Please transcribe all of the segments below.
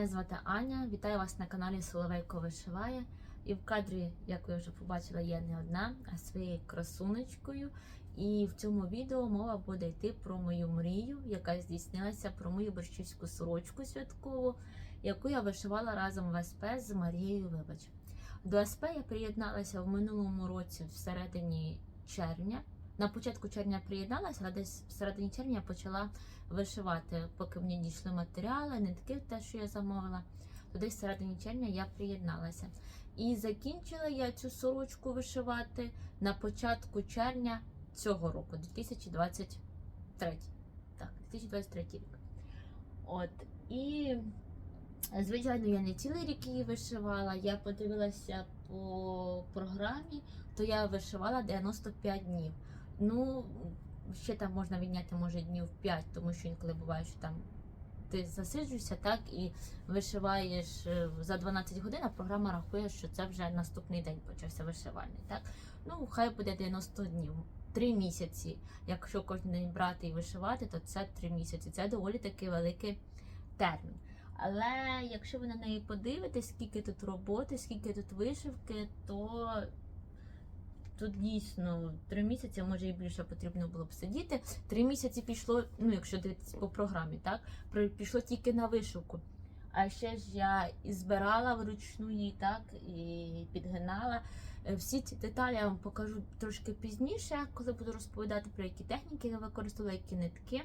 Мене звати Аня. Вітаю вас на каналі Соловейко Вишиває. І в кадрі, як ви вже побачили, є не одна, а своєю красунечкою. І в цьому відео мова буде йти про мою мрію, яка здійснилася про мою борщівську сорочку святкову, яку я вишивала разом в СП з Марією Вибач. До СП я приєдналася в минулому році в червня. На початку червня приєдналася, але десь в середині червня почала вишивати, поки мені дійшли матеріали, нитки, те, що я замовила. То десь в середині червня я приєдналася. І закінчила я цю сорочку вишивати на початку червня цього року, 2023. Так, 2023 рік. От. І, звичайно, я не цілий рік її вишивала. Я подивилася по програмі, то я вишивала 95 днів. Ну, ще там можна відняти, може, днів 5, тому що інколи буває, що там ти засиджуєшся, так, і вишиваєш е, за 12 годин, а програма рахує, що це вже наступний день почався вишивальний. Так? Ну, хай буде 90 днів. Три місяці. Якщо кожен день брати і вишивати, то це три місяці. Це доволі таки великий термін. Але якщо ви на неї подивитесь, скільки тут роботи, скільки тут вишивки, то тут дійсно три місяці, може і більше потрібно було б сидіти. Три місяці пішло, ну якщо дивитися по програмі, так пішло тільки на вишивку. А ще ж я і збирала вручну її, так, і підгинала. Е, Всі ці деталі я вам покажу трошки пізніше, коли буду розповідати про які техніки я використовувала, які нитки.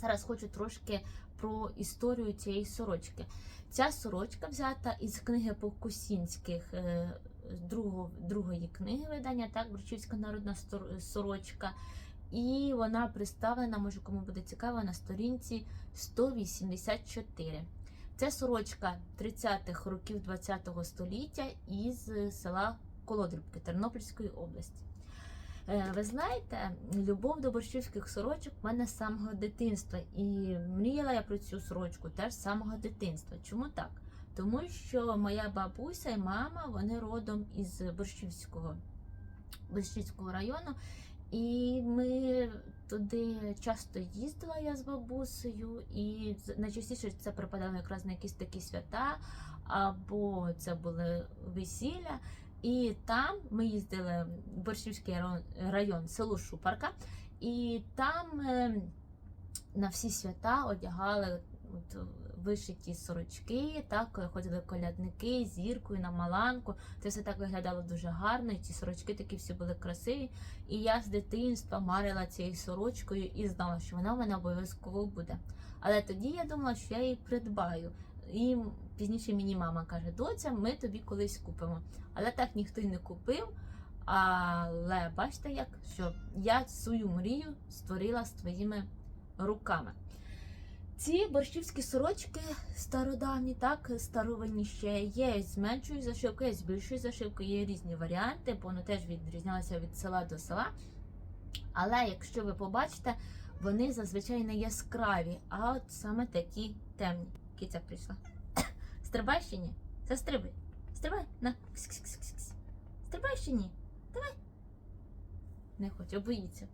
Зараз хочу трошки про історію цієї сорочки. Ця сорочка взята із книги Покусінських е, другого, другої книги видання, так, Бручівська народна сорочка. І вона представлена, може кому буде цікаво, на сторінці 184. Це сорочка 30-х років ХХ століття із села Колодрібки Тернопільської області. Е, Ви знаєте, любов до борщівських сорочок в мене з самого дитинства. І мріяла я про цю сорочку теж з самого дитинства. Чому так? Тому що моя бабуся і мама вони родом із Борщівського, Борщівського району. І ми туди часто їздила я з бабусею, і найчастіше це припадало якраз на якісь такі свята, або це були весілля. І там ми їздили в Борщівський район, село Шупарка, і там е, на всі свята одягали от, вишиті сорочки, так ходили колядники зіркою на маланку. Це все так виглядало дуже гарно. І ці сорочки такі всі були красиві. І я з дитинства марила цією сорочкою і знала, що вона в мене обов'язково буде. Але тоді я думала, що я її придбаю. І пізніше мені мама каже: доця, ми тобі колись купимо. Але так ніхто й не купив. Але бачите, як що я свою мрію створила своїми руками. Ці борщівські сорочки стародавні, так, старовинні ще є з меншою зашивкою, є з більшою зашивкою, є різні варіанти, бо вони теж відрізнялися від села до села. Але якщо ви побачите, вони зазвичай не яскраві, а от саме такі темні. Киця прийшла. Стрибай ще ні? Це стрибай. На. Кс-кс-кс-кс. Стрибай ще ні. Давай. Не хоче, боїться.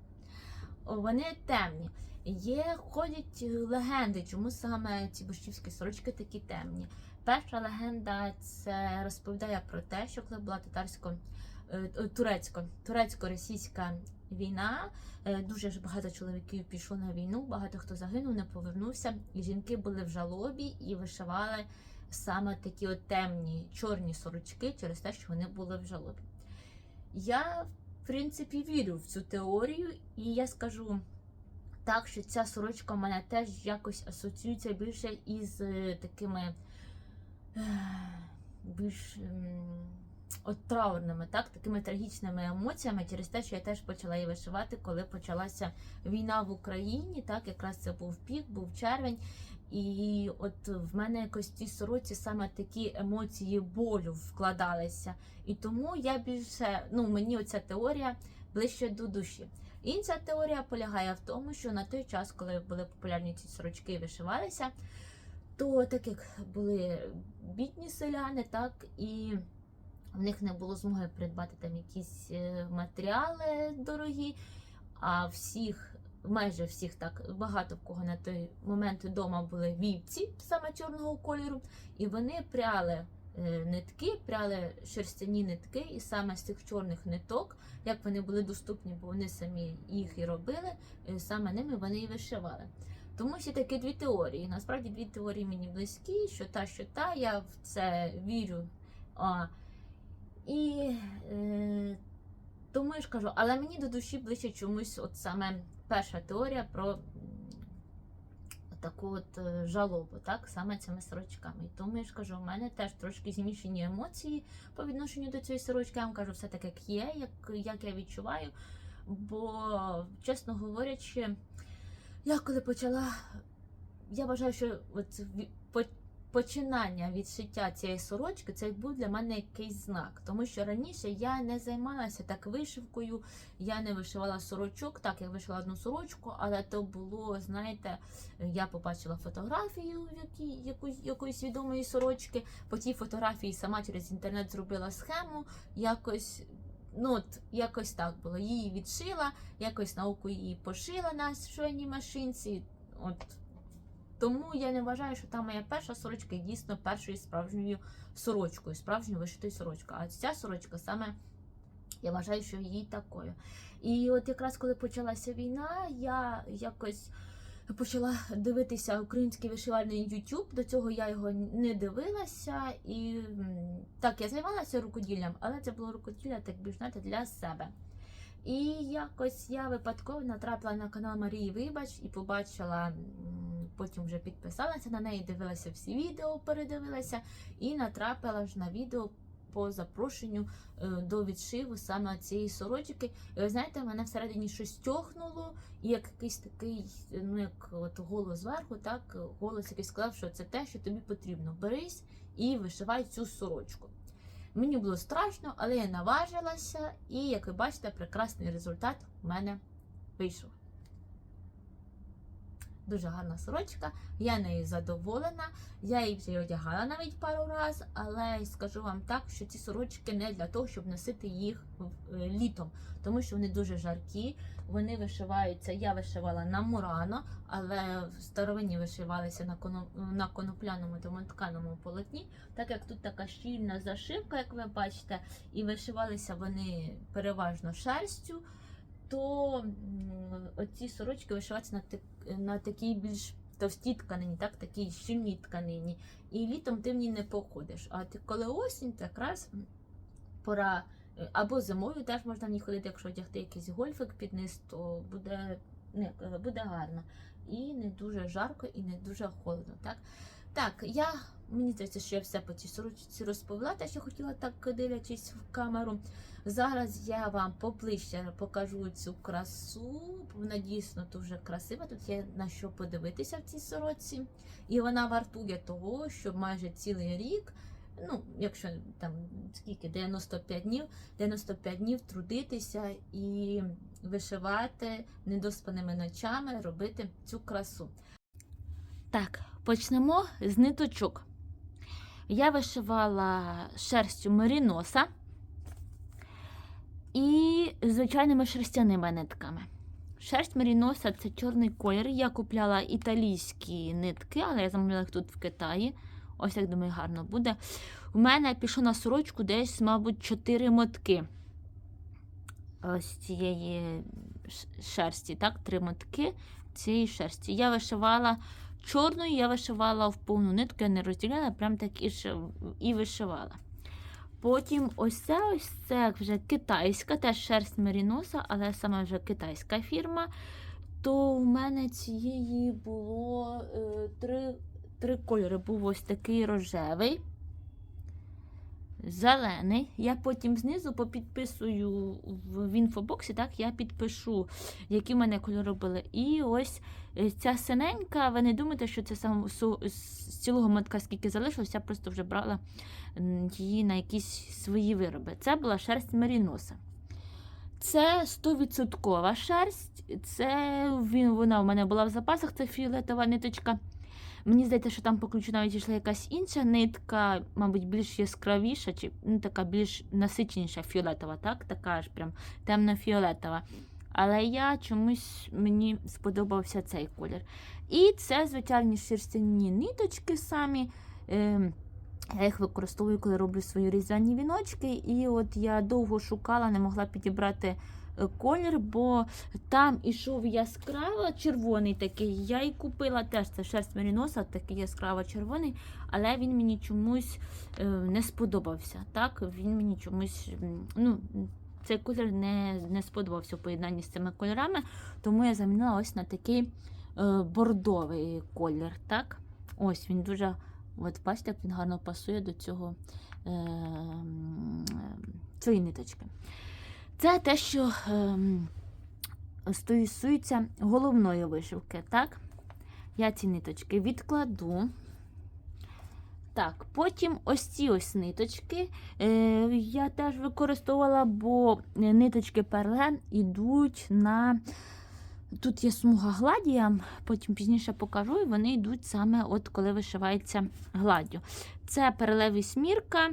Вони темні. Є, ходять легенди, чому саме ці борщівські сорочки такі темні. Перша легенда це розповідає про те, що коли була е, турецько, турецько-російська війна, е, дуже ж багато чоловіків пішло на війну, багато хто загинув, не повернувся, і жінки були в жалобі і вишивали саме такі от темні чорні сорочки через те, що вони були в жалобі. Я, в принципі, вірю в цю теорію, і я скажу так, що ця сорочка в мене теж якось асоціюється більше із е, такими е, більш ем, от траурними, так, такими трагічними емоціями через те, що я теж почала її вишивати, коли почалася війна в Україні. Так, якраз це був пік, був червень. І от в мене якось цій сороці саме такі емоції болю вкладалися. І тому я більше, ну мені оця теорія ближче до душі. Інша теорія полягає в тому, що на той час, коли були популярні ці сорочки і вишивалися, то так як були бідні селяни, так і в них не було змоги придбати там якісь е, матеріали дорогі, а всіх майже всіх так багато в кого на той момент вдома були вівці саме чорного кольору, і вони пряли е, нитки, пряли шерстяні нитки, і саме з цих чорних ниток, як вони були доступні, бо вони самі їх і робили, е, саме ними вони і вишивали. Тому ще такі дві теорії. Насправді дві теорії мені близькі, що та, що та, я в це вірю. А, і е, тому я ж кажу, але мені до душі ближче чомусь, от саме перша теорія про таку от е, жалобу, так, саме цими сорочками. І тому я ж кажу, у мене теж трошки змішані емоції по відношенню до цієї сорочки. Я вам кажу все так, як є, як, як я відчуваю. Бо, чесно говорячи, я коли почала, я вважаю, що от починання від шиття цієї сорочки це був для мене якийсь знак. Тому що раніше я не займалася так вишивкою, я не вишивала сорочок. Так, я вишила одну сорочку, але то було, знаєте, я побачила фотографію якоїсь, якоїсь відомої сорочки. По тій фотографії сама через інтернет зробила схему, якось. Ну, от, якось так було. Її відшила, якось науку її пошила на швейній машинці. От. Тому я не вважаю, що та моя перша сорочка є дійсно першою справжньою сорочкою, справжньою вишитою сорочкою. А ця сорочка саме я вважаю, що її такою. І от якраз коли почалася війна, я якось почала дивитися український вишивальний YouTube. До цього я його не дивилася. І так, я займалася рукоділлям, але це було рукоділля, так би знаєте, для себе. І якось я випадково натрапила на канал Марії Вибач і побачила, потім вже підписалася на неї, дивилася всі відео, передивилася, і натрапила ж на відео по запрошенню е, до відшиву саме цієї сорочки. І ви знаєте, мене всередині щось тьохнуло, і як якийсь такий, ну як от голос зверху, так голос який сказав, що це те, що тобі потрібно. Берись і вишивай цю сорочку. Мені було страшно, але я наважилася, і як ви бачите, прекрасний результат у мене вийшов. Дуже гарна сорочка, я нею задоволена. Я її вже одягала навіть пару разів, але скажу вам так, що ці сорочки не для того, щоб носити їх е, літом, тому що вони дуже жаркі. Вони вишиваються. Я вишивала на мурано, але в старовині вишивалися на на конопляному домотканому полотні. Так як тут така щільна зашивка, як ви бачите, і вишивалися вони переважно шерстю, то оці сорочки вишиваються на, так- на такій більш товстій тканині, так, такій щільній тканині. І літом ти в ній не походиш. А ти коли осінь, якраз пора. е, Або зимою теж можна в ній ходити, якщо одягти якийсь гольфик під низ, то буде, не, е, буде гарно. І не дуже жарко, і не дуже холодно. Так, так я мені здається, що я все по цій сорочці розповіла, те, що хотіла так дивлячись в камеру. Зараз я вам поближче покажу цю красу. Вона дійсно дуже красива. Тут є на що подивитися в цій сорочці. І вона вартує того, що майже цілий рік, ну, якщо там скільки, 95 днів, 95 днів трудитися і вишивати недоспаними ночами, робити цю красу. Так, почнемо з ниточок. Я вишивала шерстю меріноса і звичайними шерстяними нитками. Шерсть меріноса це чорний колір. Я купляла італійські нитки, але я замовляла їх тут в Китаї. Ось як думаю, гарно буде. У мене пішло на сорочку десь, мабуть, 4 мотки ось цієї шерсті. Так, три мотки цієї шерсті. Я вишивала чорною, я вишивала в повну нитку, я не розділяла, прям так і, і вишивала. Потім ось це, ось це вже китайська, теж шерсть меріноса, але саме вже китайська фірма. То в мене цієї було е, три, три кольори. Був ось такий рожевий, зелений. Я потім знизу попідписую в, в інфобоксі, так, я підпишу, які в мене кольори були. І ось е, ця синенька, ви не думаєте, що це сам з цілого мотка, скільки залишилось, я просто вже брала її на якісь свої вироби. Це була шерсть меріноса. Це 100% шерсть. Це вона у мене була в запасах, це фіолетова ниточка. Мені здається, що там по ключу навіть йшла якась інша нитка, мабуть, більш яскравіша, чи ну, така більш насиченіша фіолетова, так? Така ж прям темно-фіолетова. Але я чомусь мені сподобався цей колір. І це звичайні шерстяні ниточки самі. Е, я їх використовую, коли роблю свої різдвяні віночки. І от я довго шукала, не могла підібрати колір, бо там ішов яскраво червоний такий. Я і купила теж це шерсть меріноса, такий яскраво червоний, але він мені чомусь е, не сподобався. Так, він мені чомусь. ну, цей колір не, не сподобався в поєднанні з цими кольорами, тому я замінила ось на такий е, бордовий колір. Так? Ось він дуже, от бачите, як він гарно пасує до цього е, е, цієї ниточки. Це те, що е, стосується головної вишивки. Так? Я ці ниточки відкладу. Так, потім ось ці ось ниточки. Е, я теж використовувала, бо ниточки перле йдуть на. Тут є смуга гладі, я вам потім пізніше покажу, і вони йдуть саме от коли вишивається гладдю. Це перелев смірка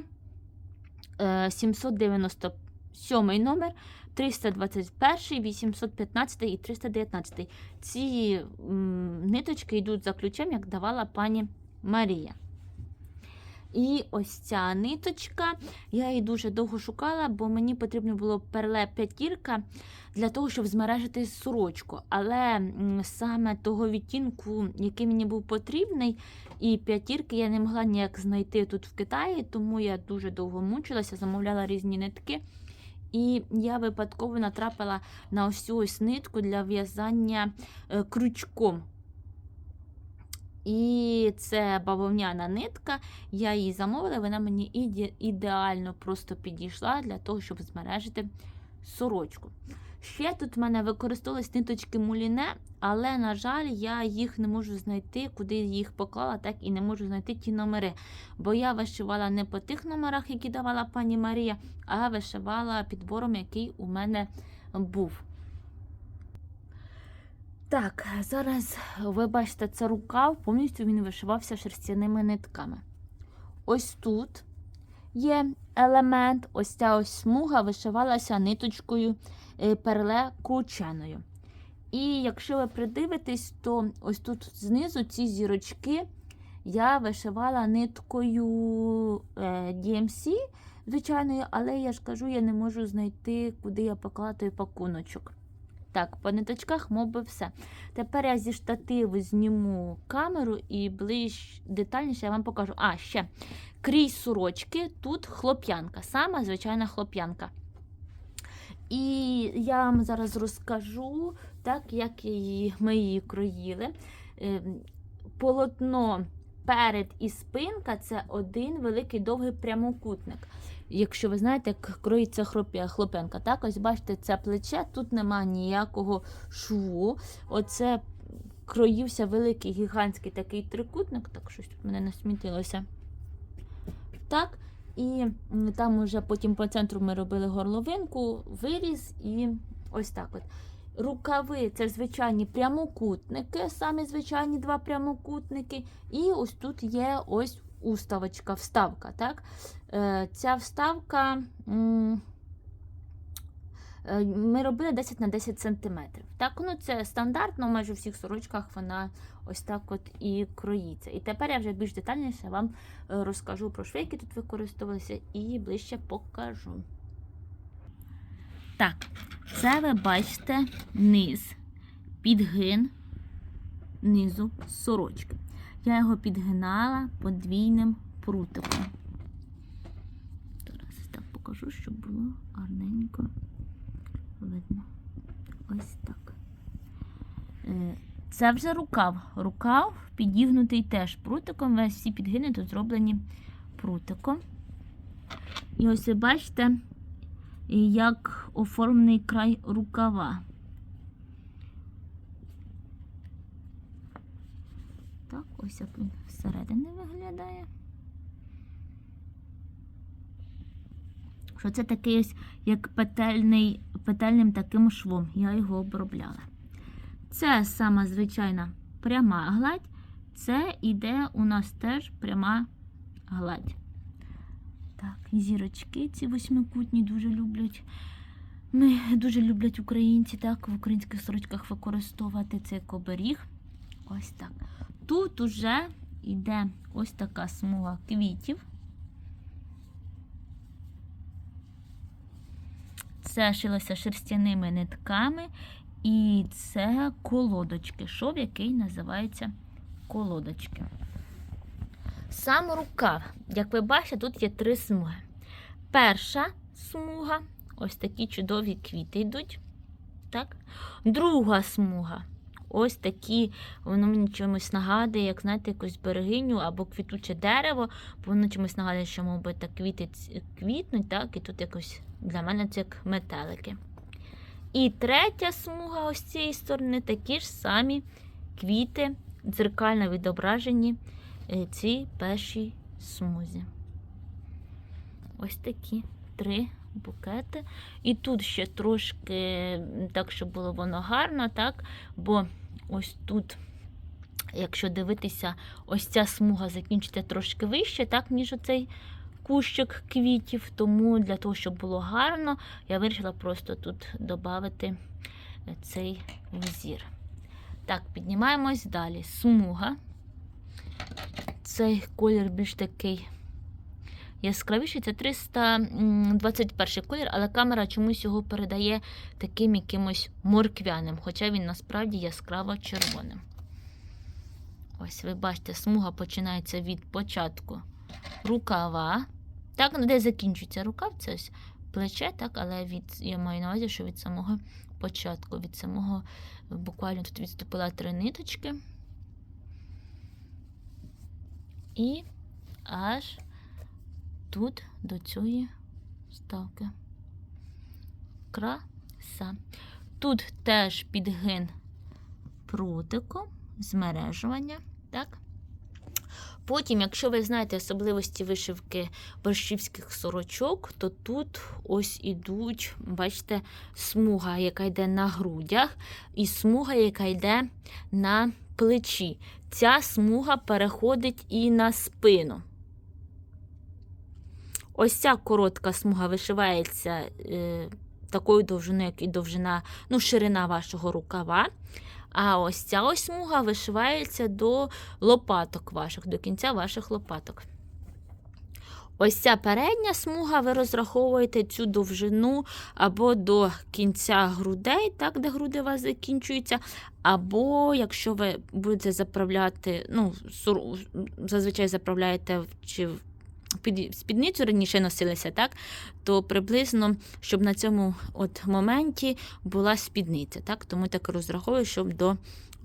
797 номер, 321, 815 і 319. Ці м, ниточки йдуть за ключем, як давала пані Марія. І ось ця ниточка, я її дуже довго шукала, бо мені потрібно було перле п'ятірка для того, щоб змережити сорочку. Але саме того відтінку, який мені був потрібний, і п'ятірки я не могла ніяк знайти тут в Китаї, тому я дуже довго мучилася, замовляла різні нитки. І я випадково натрапила на ось цю ось нитку для в'язання е, крючком. І це бавовняна нитка. Я її замовила, вона мені іде- ідеально просто підійшла для того, щоб змережити сорочку. Ще тут в мене використовувались ниточки муліне, але, на жаль, я їх не можу знайти, куди їх поклала, так і не можу знайти ті номери. Бо я вишивала не по тих номерах, які давала пані Марія, а вишивала підбором, який у мене був. Так, зараз ви бачите, це рукав, повністю він вишивався шерстяними нитками. Ось тут є елемент, ось ця ось смуга вишивалася ниточкою перле крученою. І якщо ви придивитесь, то ось тут знизу ці зірочки я вишивала ниткою е, DMC, звичайною, але я ж кажу, я не можу знайти, куди я поклала той пакуночок. Так, по ниточках, мов би, все. Тепер я зі штативу зніму камеру і ближче детальніше я вам покажу. А, ще крізь сорочки, тут хлоп'янка, сама звичайна хлоп'янка. І я вам зараз розкажу, так, як її, ми її кроїли. Е, Полотно перед і спинка це один великий довгий прямокутник. Якщо ви знаєте, як кроїться хлопенка, так ось бачите, це плече, тут нема ніякого шву. Оце кроївся великий гігантський такий трикутник, так щось тут мене насмітилося. Так, і там уже потім по центру ми робили горловинку, виріз і ось так от. Рукави це звичайні прямокутники, самі звичайні два прямокутники. І ось тут є ось уставочка, вставка. Так? Е, Ця вставка е, ми робили 10 на 10 см. Так, ну це стандартно, майже у всіх сорочках вона ось так от і кроїться. І тепер я вже більш детальніше вам е, розкажу про шви, які тут використовувалися, і ближче покажу. Так, це ви бачите низ, підгин низу сорочки. Я його підгинала подвійним прутиком. Зараз так покажу, щоб було гарненько видно. Ось так. Це вже рукав. Рукав підігнутий теж прутиком. Весь всі підгини тут зроблені прутиком. І ось ви бачите, як оформлений край рукава. Так, ось як він всередині виглядає. Що це такий ось як петельний, петельним таким швом. Я його обробляла. Це сама звичайна пряма гладь. Це іде у нас теж пряма гладь. Так, зірочки ці восьмикутні дуже люблять Ми дуже люблять українці так в українських сорочках використовувати цей коберіг. Ось так. Тут уже йде ось така смуга квітів. Це шилося шерстяними нитками, і це колодочки, шов, який називається колодочки. Сам рукав, як ви бачите, тут є три смуги. Перша смуга, ось такі чудові квіти йдуть. Так? Друга смуга. Ось такі, воно мені чимось нагадує, як знаєте, якусь берегиню або квітуче дерево, бо воно чимось нагадує, що, мабуть, так квіти квітнуть, так, і тут якось для мене це як метелики. І третя смуга ось цієї сторони такі ж самі квіти, дзеркально відображені е, цій першій смузі. Ось такі три букети. І тут ще трошки так, щоб було воно гарно, так? Бо ось тут, якщо дивитися, ось ця смуга закінчиться трошки вище, так, ніж оцей кущик квітів. Тому для того, щоб було гарно, я вирішила просто тут додати цей візір. Так, піднімаємось далі. Смуга. Цей колір більш такий яскравіший. Це 321 колір, але камера чомусь його передає таким якимось морквяним, хоча він насправді яскраво червоним. Ось ви бачите, смуга починається від початку рукава. Так, ну, де закінчується рукав, це ось плече, так, але від, я маю на увазі, що від самого початку, від самого буквально тут відступила три ниточки. І аж тут до цієї ставки. Краса. Тут теж підгин прутиком, змережування. Так? Потім, якщо ви знаєте особливості вишивки борщівських сорочок, то тут ось ідуть, бачите, смуга, яка йде на грудях, і смуга, яка йде на плечі. Ця смуга переходить і на спину. Ось ця коротка смуга вишивається е, такою довжиною, як і довжина, ну, ширина вашого рукава. А ось ця ось смуга вишивається до лопаток ваших, до кінця ваших лопаток. Ось ця передня смуга, ви розраховуєте цю довжину або до кінця грудей, так, де груди у вас закінчуються, або якщо ви будете заправляти, ну, зазвичай заправляєте чи в спідницю раніше носилися, так, то приблизно, щоб на цьому от моменті була спідниця. Так, тому так розраховую, щоб до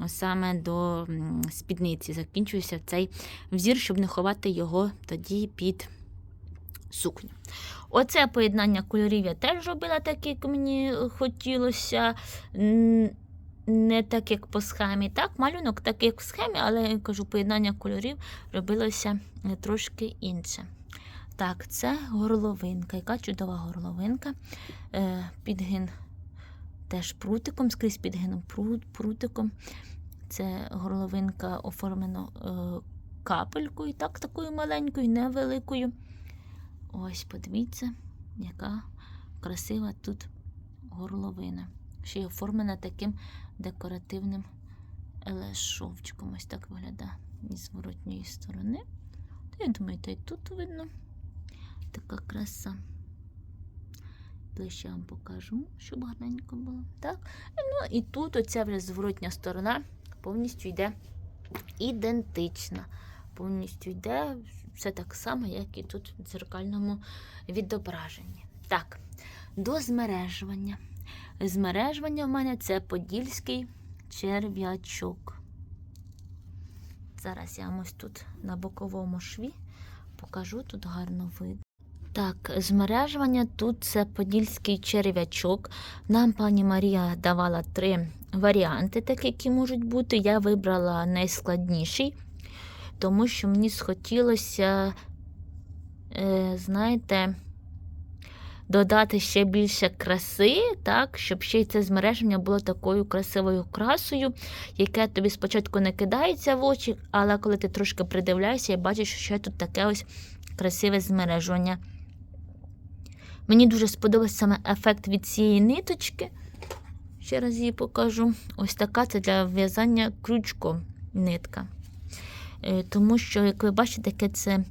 саме до спідниці закінчується цей взір, щоб не ховати його тоді під сукню. Оце поєднання кольорів я теж робила так, як мені хотілося. Не так, як по схемі. Так, малюнок так, як в схемі, але я кажу, поєднання кольорів робилося е, трошки інше. Так, це горловинка. Яка чудова горловинка. Е, підгин теж прутиком, скрізь підгином прут, прутиком. Це горловинка оформлена е, капелькою, так, такою маленькою, невеликою. Ось, подивіться, яка красива тут горловина. Ще й оформлена таким декоративним елешовчиком. Ось так виглядає із зворотньої сторони. Та я думаю, та й тут видно така краса. Ближче вам покажу, щоб гарненько було. Так? Ну і тут оця вже зворотня сторона повністю йде ідентична. Повністю йде все так само, як і тут в дзеркальному відображенні. Так, до змережування. Змережування в мене це подільський черв'ячок. Зараз я ось тут на боковому шві покажу, тут гарно видно. Так, змережування тут це подільський черв'ячок. Нам пані Марія давала три варіанти, так які можуть бути. Я вибрала найскладніший, тому що мені схотілося, е, знаєте, додати ще більше краси, так, щоб ще й це змереження було такою красивою красою, яке тобі спочатку не кидається в очі, але коли ти трошки придивляєшся і бачиш, що тут таке ось красиве змережування Мені дуже сподобався саме ефект від цієї ниточки. Ще раз її покажу. Ось така це для в'язання крючком нитка. Е, Тому що, як ви бачите, таке це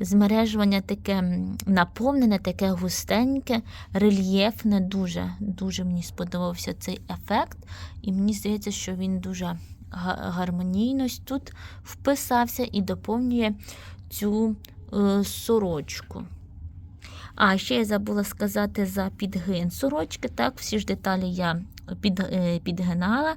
змережування таке наповнене, таке густеньке, рельєфне. Дуже, дуже мені сподобався цей ефект. І мені здається, що він дуже га- гармонійно тут вписався і доповнює цю е, сорочку. А ще я забула сказати за підгин сорочки. Так, всі ж деталі я під, е, підгинала.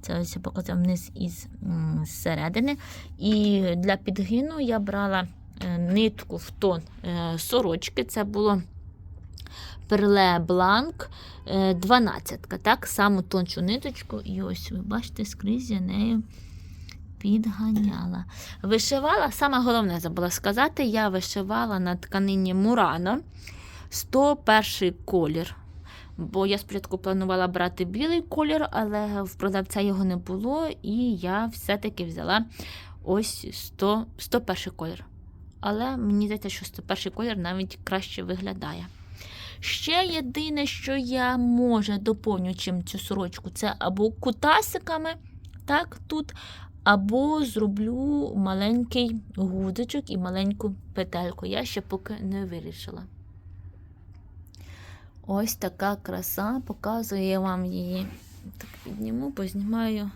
Це ось я показав вниз із м, зсередини. І для підгину я брала е, нитку в тон е, сорочки. Це було перле бланк 12. Так, саму тончу ниточку. І ось ви бачите, скрізь я нею підганяла. Вишивала, саме головне забула сказати, я вишивала на тканині Мурано 101 колір. Бо я спочатку планувала брати білий колір, але в продавця його не було, і я все-таки взяла ось 100, 101 колір. Але мені здається, що 101 колір навіть краще виглядає. Ще єдине, що я може доповню чим цю сорочку, це або кутасиками, так, тут, або зроблю маленький гудочок і маленьку петельку. Я ще поки не вирішила. Ось така краса, показую я вам її. Так підніму, познімаю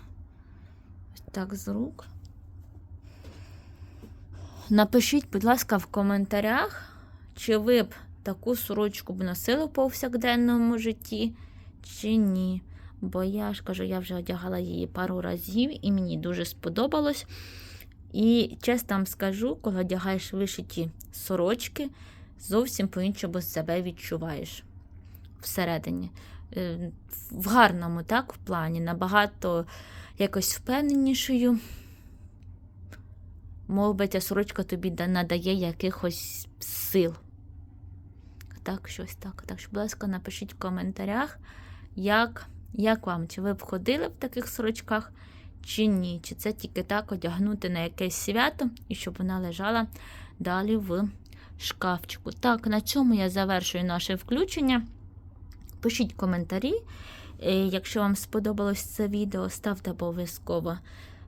ось так з рук. Напишіть, будь ласка, в коментарях, чи ви б таку сорочку б носили в повсякденному житті, чи ні. Бо я ж кажу, я вже одягала її пару разів і мені дуже сподобалось. І чесно вам скажу, коли одягаєш вишиті сорочки, зовсім по-іншому себе відчуваєш всередині. Е, В гарному, так, в плані, набагато якось впевненішою. Мов би, ця сорочка тобі надає якихось сил. Так, щось так. Так що, будь ласка, напишіть в коментарях, як, як вам, чи ви б ходили в таких сорочках, чи ні. Чи це тільки так одягнути на якесь свято і щоб вона лежала далі в шкафчику. Так, на цьому я завершую наше включення. Пишіть коментарі. Е, Якщо вам сподобалось це відео, ставте обов'язково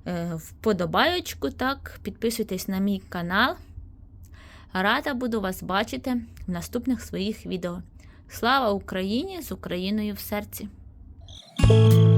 е, вподобайочку, так, підписуйтесь на мій канал. Рада буду вас бачити в наступних своїх відео. Слава Україні! З Україною в серці! Thank you.